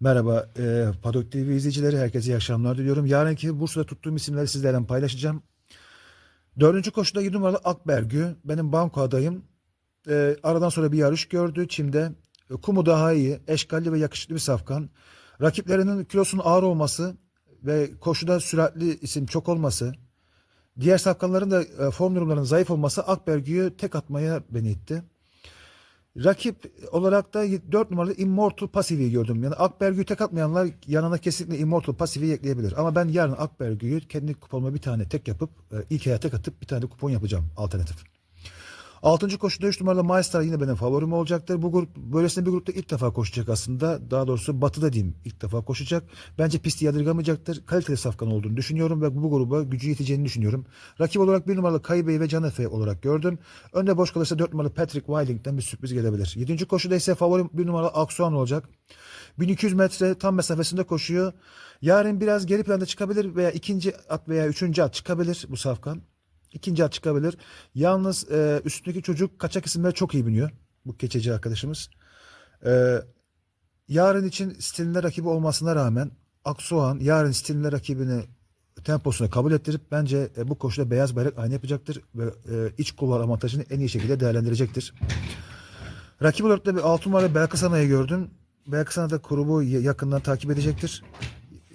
Merhaba e, Padok TV izleyicileri herkese iyi akşamlar diliyorum. Yarınki Bursa'da tuttuğum isimleri sizlerle paylaşacağım. Dördüncü koşuda 7 numaralı Akbergü benim banko adayım. E, aradan sonra bir yarış gördü Çim'de. E, kumu daha iyi, eşkalli ve yakışıklı bir safkan. Rakiplerinin kilosunun ağır olması ve koşuda süratli isim çok olması, diğer safkanların da e, form durumlarının zayıf olması Akbergü'yü tek atmaya beni itti. Rakip olarak da 4 numaralı Immortal Pasifi'yi gördüm. Yani Akbergü'yü tek atmayanlar yanına kesinlikle Immortal Pasifi'yi ekleyebilir. Ama ben yarın Akbergü'yü kendi kuponuma bir tane tek yapıp e, ilk aya tek atıp bir tane kupon yapacağım alternatif. Altıncı koşuda 3 numaralı Maestar yine benim favorim olacaktır. Bu grup böylesine bir grupta ilk defa koşacak aslında. Daha doğrusu batıda diyeyim ilk defa koşacak. Bence pisti yadırgamayacaktır. Kaliteli safkan olduğunu düşünüyorum ve bu gruba gücü yeteceğini düşünüyorum. Rakip olarak 1 numaralı Kaybey ve Canefe olarak gördüm. Önde boş kalırsa 4 numaralı Patrick Wilding'den bir sürpriz gelebilir. 7. koşuda ise favorim 1 numaralı Aksuan olacak. 1200 metre tam mesafesinde koşuyor. Yarın biraz geri planda çıkabilir veya ikinci at veya üçüncü at çıkabilir bu safkan. İkinci at çıkabilir. Yalnız e, üstündeki çocuk kaçak isimleri çok iyi biliyor. Bu keçeci arkadaşımız. E, yarın için stiline rakibi olmasına rağmen Aksoğan yarın stiline rakibini temposuna kabul ettirip bence e, bu koşuda beyaz bayrak aynı yapacaktır ve e, iç kulvar avantajını en iyi şekilde değerlendirecektir. Rakip olarak da bir 6 numara Belkısana'yı gördüm. Belkısana da grubu yakından takip edecektir.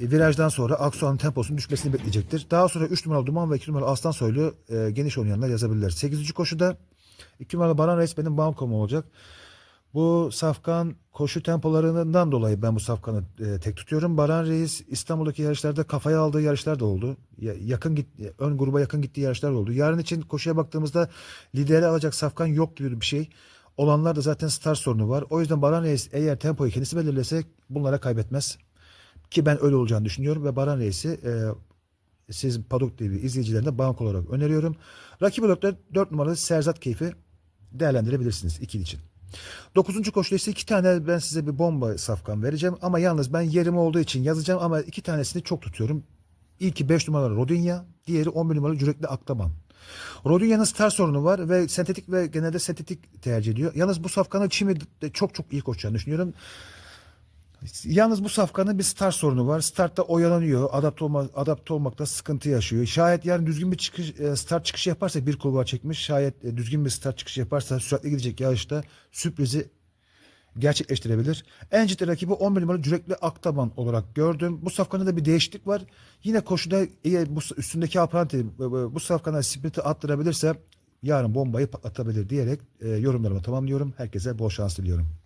E, Virajdan sonra Aksu'nun temposunun düşmesini bekleyecektir. Daha sonra 3 numaralı Duman ve 2 numaralı Aslan Soylu e, geniş oynayanlar yazabilirler. 8. koşuda 2 numaralı Baran Reis benim bankom olacak. Bu safkan koşu tempolarından dolayı ben bu safkanı e, tek tutuyorum. Baran Reis İstanbul'daki yarışlarda kafaya aldığı yarışlar da oldu. Ya- yakın git, ön gruba yakın gittiği yarışlar da oldu. Yarın için koşuya baktığımızda lideri alacak safkan yok gibi bir şey. Olanlar da zaten star sorunu var. O yüzden Baran Reis eğer tempoyu kendisi belirlese bunlara kaybetmez. Ki ben öyle olacağını düşünüyorum ve Baran Reis'i e, siz Padok TV izleyicilerine bank olarak öneriyorum. Rakip olarak da 4 numaralı Serzat Keyfi değerlendirebilirsiniz ikili için. 9. koşuda ise iki tane ben size bir bomba safkan vereceğim ama yalnız ben yerim olduğu için yazacağım ama iki tanesini çok tutuyorum. İlki 5 numaralı Rodinya, diğeri 11 numaralı Cürekli Aklaban. Rodinya'nın star sorunu var ve sentetik ve genelde sentetik tercih ediyor. Yalnız bu safkanın çimi de çok çok iyi koşacağını düşünüyorum. Yalnız bu safkanın bir start sorunu var. Startta oyalanıyor. Adapte, olma, adapte olmakta sıkıntı yaşıyor. Şayet yarın düzgün bir çıkış, e, start çıkışı yaparsa bir kulvar çekmiş. Şayet e, düzgün bir start çıkışı yaparsa süratli gidecek yarışta sürprizi gerçekleştirebilir. En ciddi rakibi 11 numaralı Cürekli Aktaban olarak gördüm. Bu safkanın da bir değişiklik var. Yine koşuda eğer bu üstündeki apranti bu safkana sprinti attırabilirse yarın bombayı patlatabilir diyerek e, yorumlarımı tamamlıyorum. Herkese bol şans diliyorum.